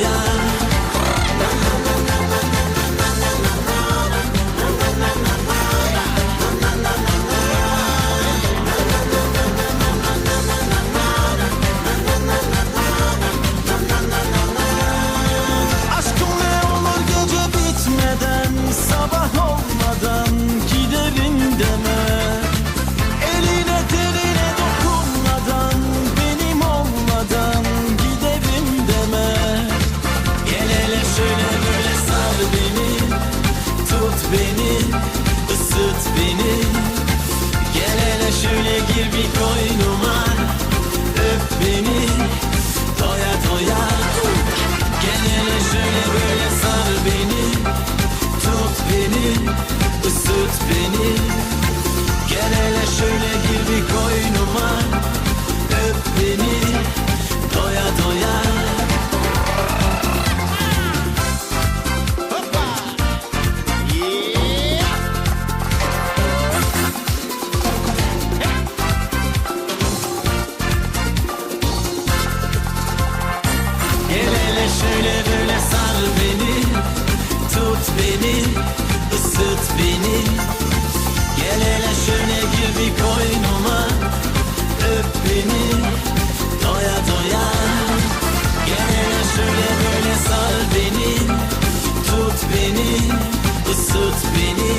Yeah. ఏమికో Şöyle şöyle böyle sar beni. Tut beni ısıt beni. Gel hele şöyle gir bir koynuma. Öp beni doya doya. Gel hele şöyle böyle sar beni. Tut beni ısıt beni.